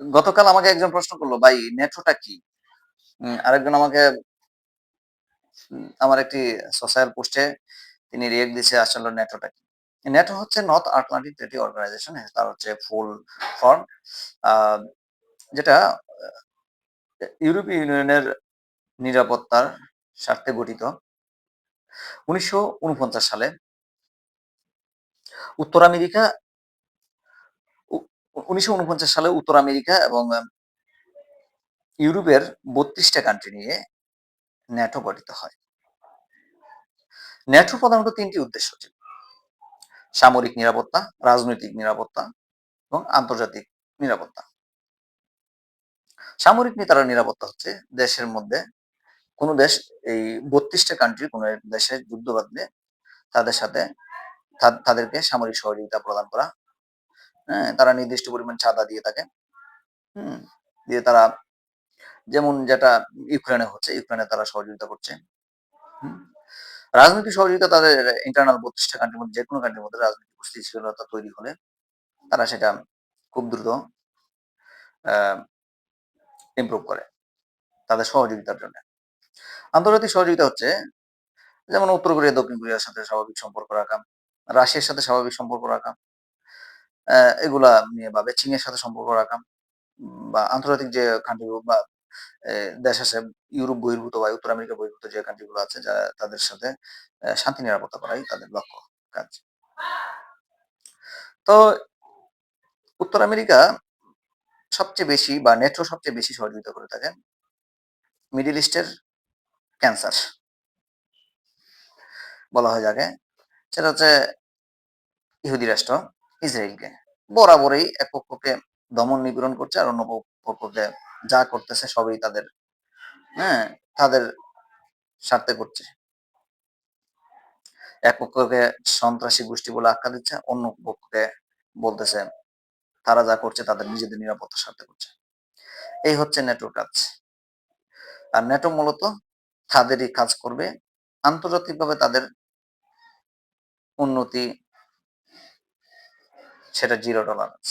গতকাল আমাকে একজন প্রশ্ন করল, ভাই নেটোটা কি? আরেকজন আমাকে, আমার একটি সোশ্যাল পোস্টে তিনি রিয়েক্ট দিছে, আসলে নেটোটা কি? নেটো হচ্ছে নর্থ আটলান্টিক ট্রেডি অর্গানাইজেশন তার হচ্ছে ফুল ফর্ম যেটা ইউরোপীয় ইউনিয়নের নিরাপত্তার স্বার্থে গঠিত। উনিশশো উনপঞ্চাশ সালে উত্তর আমেরিকা উনিশশো উনপঞ্চাশ সালে উত্তর আমেরিকা এবং ইউরোপের বত্রিশটা কান্ট্রি নিয়ে ন্যাটো গঠিত হয়। ন্যাটো প্রধানত তিনটি উদ্দেশ্য ছিল। সামরিক নিরাপত্তা, রাজনৈতিক নিরাপত্তা এবং আন্তর্জাতিক নিরাপত্তা। সামরিক নেতারা নিরাপত্তা হচ্ছে দেশের মধ্যে কোনো দেশ, এই বত্রিশটা কান্ট্রি কোনো দেশে যুদ্ধ বাঁধলে তাদের সাথে তাদেরকে সামরিক সহযোগিতা প্রদান করা হ্যাঁ তারা নির্দিষ্ট পরিমাণ চাঁদা দিয়ে থাকে। হুম, দিয়ে তারা যেমন যেটা ইউক্রেনে হচ্ছে, ইউক্রেনে তারা সহযোগিতা করছে। রাজনৈতিক সহযোগিতা তাদের ইন্টারনাল বত্রিশটা কান্ট্রির মধ্যে যে কোনো কান্ট্রির মধ্যে রাজনৈতিক স্থিতিশীলতা তৈরি হলে তারা সেটা খুব দ্রুত ইমপ্রুভ করে তাদের সহযোগিতার জন্য। আন্তর্জাতিক সহযোগিতা হচ্ছে যেমন উত্তর কোরিয়া, দক্ষিণ কোরিয়ার সাথে স্বাভাবিক সম্পর্ক রাখা, রাশিয়ার সাথে স্বাভাবিক সম্পর্ক রাখা। এগুলা নিয়ে ভাবে চীনের সাথে সম্পর্ক রাখা বা আন্তর্জাতিক যে কান্ট্রি বা দেশ আছে, ইউরোপ বহির্ভূত বা উত্তর আমেরিকা বহির্ভূত যে কান্ট্রিগুলো আছে, যা তাদের সাথে শান্তি নিরাপত্তা করাই তাদের লক্ষ্য কাজ। তো, উত্তর আমেরিকা সবচেয়ে বেশি বা নেটো সবচেয়ে বেশি সহযোগিতা করে থাকে মিডিল ইস্টের ক্যান্সার। বলা হয় যাকে, সেটা হচ্ছে ইহুদি রাষ্ট্র। ইসরায়েলকে। বরাবরই এক পক্ষকে দমন নিপীড়ন করছে আর অন্য পক্ষকে যা করতেছে সবই তাদের হ্যাঁ তাদের স্বার্থে করছে। এক পক্ষকে সন্ত্রাসী গোষ্ঠী বলে আখ্যা দিচ্ছে, অন্য পক্ষকে বলতেছে তারা যা করছে তাদের নিজেদের নিরাপত্তার স্বার্থে করছে। এই হচ্ছে নেটোর কাজ। আর নেটো মূলত তাদেরই কাজ করবে। আন্তর্জাতিকভাবে তাদের উন্নতি সেটা জিরো টলারেন্স